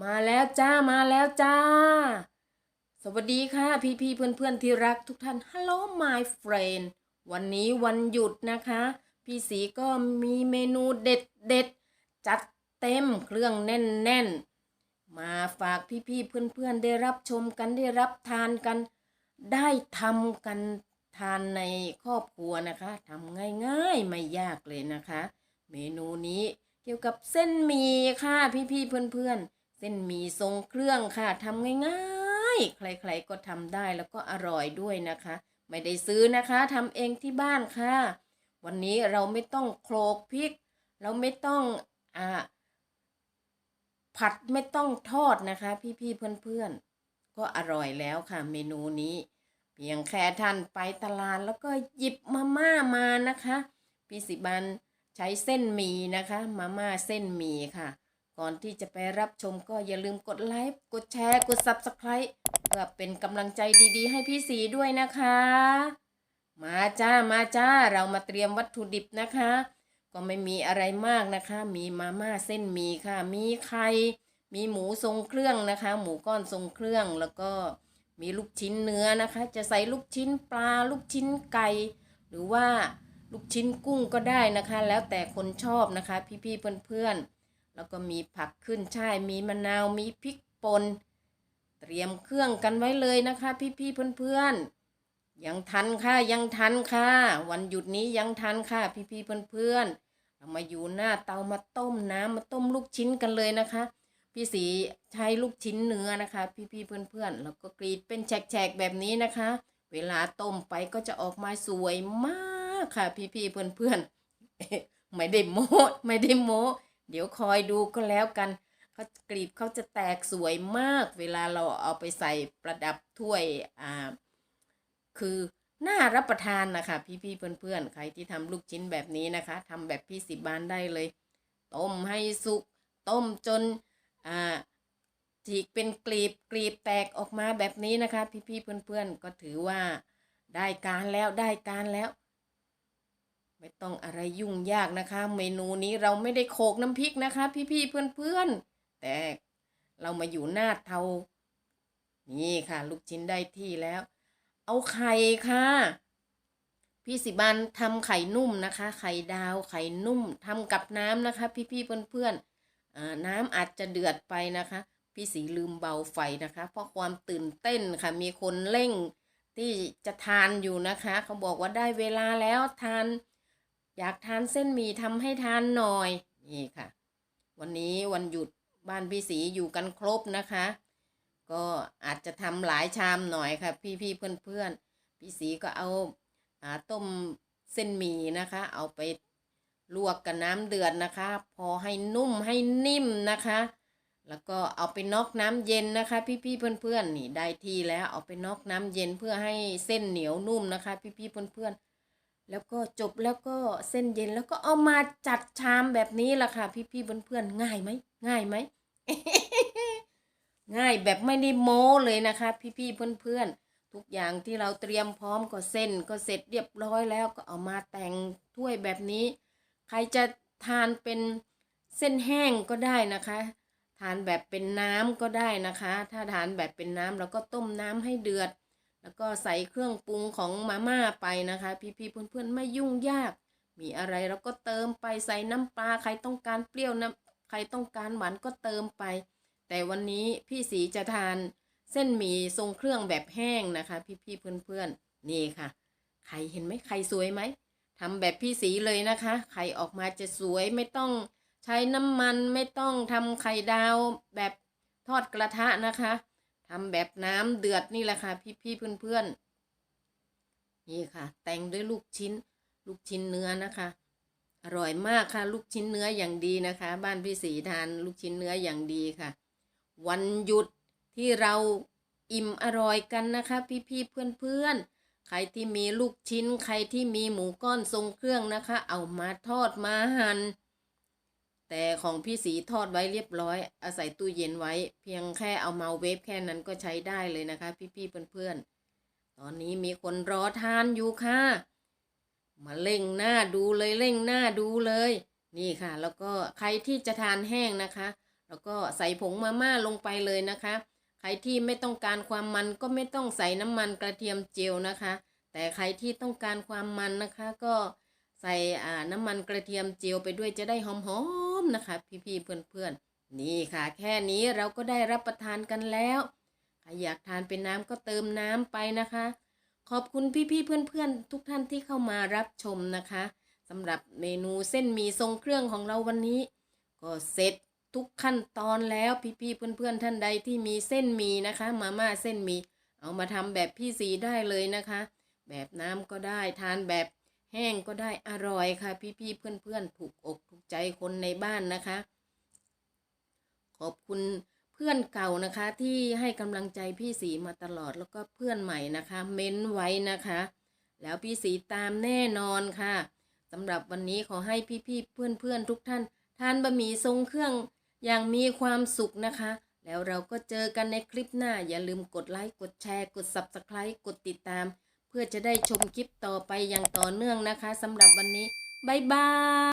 มาแล้วจ้ามาแล้วจ้า สวัสดีค่ะ พี่พี่เพื่อนเพื่อนที่รักทุกท่าน Hello my friend วันนี้วันหยุดนะคะ พี่สีก็มีเมนูเด็ดเด็ดจัดเต็มเครื่องแน่นแน่นมาฝากพี่พี่เพื่อนเพื่อนได้รับชมกันได้รับทานกัน ได้ทำกันทานในครอบครัวนะคะทำง่ายๆไม่ยากเลยนะคะ เมนูนี้เกี่ยวกับเส้นหมี่ค่ะพี่ๆเพื่อนๆ เส้นหมี่ทรงเครื่องค่ะทำง่ายๆ ใครๆก็ทำได้แล้วก็อร่อยด้วยนะคะ ไม่ได้ซื้อนะคะทำเองที่บ้านค่ะ วันนี้เราไม่ต้องโคลกพริก เราไม่ต้องอ่าผัดไม่ต้องทอดนะคะ พี่ๆเพื่อนๆ ก็อร่อยแล้วค่ะ เมนูนี้ เพียงแค่ท่านไปตลาดแล้วก็หยิบมาม่ามานะคะ พี่สิบันใช้เส้นหมี่นะคะ มาม่าเส้นหมี่ค่ะ ก่อนที่จะไปรับชมก็อย่าลืมกดไลค์กดแชร์กด Subscribe เพื่อเป็นกำลังใจดีๆ ให้พี่สีด้วยนะคะ มาจ้ามาจ้าเรามาเตรียมวัตถุดิบนะคะ ก็ไม่มีอะไรมากนะคะ มีมาม่าเส้นหมี่ค่ะ มีไข่มีหมูทรงเครื่องนะคะ หมูก้อนทรงเครื่องแล้วก็มีลูกชิ้นเนื้อนะคะ จะใส่ลูกชิ้นปลา ลูกชิ้นไก่ หรือว่าลูกชิ้นกุ้งก็ได้นะคะ แล้วแต่คนชอบนะคะ พี่ๆเพื่อนๆ แล้วก็มีผักขึ้นช่ายมีมะนาวมีพริกป่นเตรียมเครื่องกันไว้เลยนะคะ พี่ๆเพื่อนๆยังทันค่ะยังทันค่ะ วันหยุดนี้ยังทันค่ะ พี่ๆเพื่อนๆเรามาอยู่หน้าเตามาต้มน้ำมาต้มลูกชิ้นกันเลยนะคะ พี่สีใช้ลูกชิ้นเนื้อนะคะ พี่ๆเพื่อนๆแล้วก็กรีดเป็นแฉกๆแบบนี้นะคะ เวลาต้มไปก็จะออกมาสวยมากค่ะ พี่ๆเพื่อนๆไม่ได้โม้ไม่ได้โม้ เดี๋ยวคอยดูก็แล้วกันเขากรีบเขาจะแตกสวยมาก เวลาเราเอาไปใส่ประดับถ้วยอ่าคือน่ารับประทานนะคะพี่ๆเพื่อนๆ ใครที่ทำลูกชิ้นแบบนี้นะคะทำแบบพี่สิบานได้เลย ต้มให้สุก ต้มจนอ่าฉีกเป็นกลีบกลีบแตกออกมาแบบนี้นะคะ พี่ๆเพื่อนๆ ก็ถือว่าได้การแล้วได้การแล้ว ไม่ต้องอะไรยุ่งยากนะคะ เมนูนี้เราไม่ได้โขกน้ำพริกนะคะ พี่ๆเพื่อนๆ แต่เรามาอยู่หน้าเตานี่ค่ะ ลูกชิ้นได้ที่แล้ว เอาไข่ค่ะ พี่สิบันทำไข่นุ่มนะคะ ไข่ดาวไข่นุ่มทำกับน้ำนะคะ พี่ๆเพื่อนๆอ่าน้ำอาจจะเดือดไปนะคะ พี่สีลืมเบาไฟนะคะ เพราะความตื่นเต้นค่ะ มีคนเร่งที่จะทานอยู่นะคะ เขาบอกว่าได้เวลาแล้วทาน อยากทานเส้นหมี่ทำให้ทานหน่อย นี่ค่ะ วันนี้วันหยุดบ้านพี่สีอยู่กันครบนะคะ ก็อาจจะทำหลายชามหน่อยค่ะ พี่พี่เพื่อนเพื่อนพี่สีก็เอาอ่าต้มเส้นหมี่นะคะ เอาไปลวกกับน้ำเดือดนะคะ พอให้นุ่มให้นิ่มนะคะ แล้วก็เอาไปนอกน้ำเย็นนะคะ พี่พี่เพื่อนเพื่อนนี่ได้ที่แล้วเอาไปนอกน้ำเย็นเพื่อให้เส้นเหนียวนุ่มนะคะ พี่พี่เพื่อนเพื่อน แล้วก็จบแล้วก็เส้นเย็นแล้วก็เอามาจัดชามแบบนี้ละค่ะ พี่พี่เพื่อนๆง่ายไหมง่ายไหมง่ายแบบไม่ได้โม้เลยนะคะ พี่ๆเพื่อนๆทุกอย่างที่เราเตรียมพร้อมก็เส้นก็เสร็จเรียบร้อยแล้วก็เอามาแต่งถ้วยแบบนี้ ใครจะทานเป็นเส้นแห้งก็ได้นะคะ ทานแบบเป็นน้ำก็ได้นะคะ ถ้าทานแบบเป็นน้ำเราก็ต้มน้ำให้เดือด แล้วก็ใส่เครื่องปรุงของมาม่าไปนะคะ พี่ๆเพื่อนๆไม่ยุ่งยาก มีอะไรเราก็เติมไปใส่น้ำปลาใครต้องการเปรี้ยวน้ำใครต้องการหวานก็เติมไป แต่วันนี้พี่สีจะทานเส้นหมี่ทรงเครื่องแบบแห้งนะคะ พี่ๆเพื่อนๆนี่ค่ะไข่เห็นไหมไข่สวยไหมทำแบบพี่สีเลยนะคะไข่ออกมาจะสวยไม่ต้องใช้น้ำมันไม่ต้องทำไข่ดาวแบบทอดกระทะนะคะ ทำแบบน้ำเดือดนี่แหละค่ะ พี่ๆเพื่อนๆนี่ค่ะ แต่งด้วยลูกชิ้น ลูกชิ้นเนื้อนะคะอร่อยมากค่ะ ลูกชิ้นเนื้ออย่างดีนะคะ บ้านพี่สีทานลูกชิ้นเนื้ออย่างดีค่ะ วันหยุดที่เราอิ่มอร่อยกันนะคะ พี่ๆเพื่อนๆใครที่มีลูกชิ้น ใครที่มีหมูก้อนทรงเครื่องนะคะ เอามาทอดมาหัน่น แต่ของพี่สีทอดไว้เรียบร้อย อาศัยตู้เย็นไว้ เพียงแค่เอามาเวฟแค่นั้นก็ใช้ได้เลยนะคะ พี่ๆเพื่อนๆ ตอนนี้มีคนรอทานอยู่ค่ะ มาเร่งหน้าดูเลยเร่งหน้าดูเลย นี่ค่ะ แล้วก็ใครที่จะทานแห้งนะคะ แล้วก็ใส่ผงมาม่าลงไปเลยนะคะ ใครที่ไม่ต้องการความมันก็ไม่ต้องใส่น้ำมันกระเทียมเจียวนะคะ แต่ใครที่ต้องการความมันนะคะ ก็ใส่น้ำมันกระเทียมเจียวไปด้วยจะได้หอม ๆนะคะ พี่ๆเพื่อนๆนี่ค่ะ แค่นี้เราก็ได้รับประทานกันแล้วใครอยากทานเป็นน้ำก็เติมน้ำไปนะคะ ขอบคุณพี่ๆเพื่อนๆ ทุกท่านที่เข้ามารับชมนะคะสำหรับเมนูเส้นหมี่ทรงเครื่องของเราวันนี้ ก็เสร็จทุกขั้นตอนแล้วพี่ๆเพื่อนๆท่านใดที่มีเส้นหมี่นะคะ มาม่าเส้นหมี่เอามาทำแบบพี่สีได้เลยนะคะ แบบน้ำก็ได้ทานแบบ แห้งก็ได้อร่อยค่ะ พี่ๆเพื่อนๆถูกอกถูกใจคนในบ้านนะคะ ขอบคุณเพื่อนเก่านะคะที่ให้กำลังใจพี่สีมาตลอดแล้วก็เพื่อนใหม่นะคะ เม้นไว้นะคะ แล้วพี่สีตามแน่นอนค่ะสำหรับวันนี้ขอให้พี่ๆเพื่อนๆทุกท่าน ทานบะหมี่ทรงเครื่องอย่างมีความสุขนะคะ แล้วเราก็เจอกันในคลิปหน้าอย่าลืมกดไลค์กดแชร์ กด Subscribe กดติดตาม เพื่อจะได้ชมคลิปต่อไปอย่างต่อเนื่องนะคะสำหรับวันนี้ บ๊ายบาย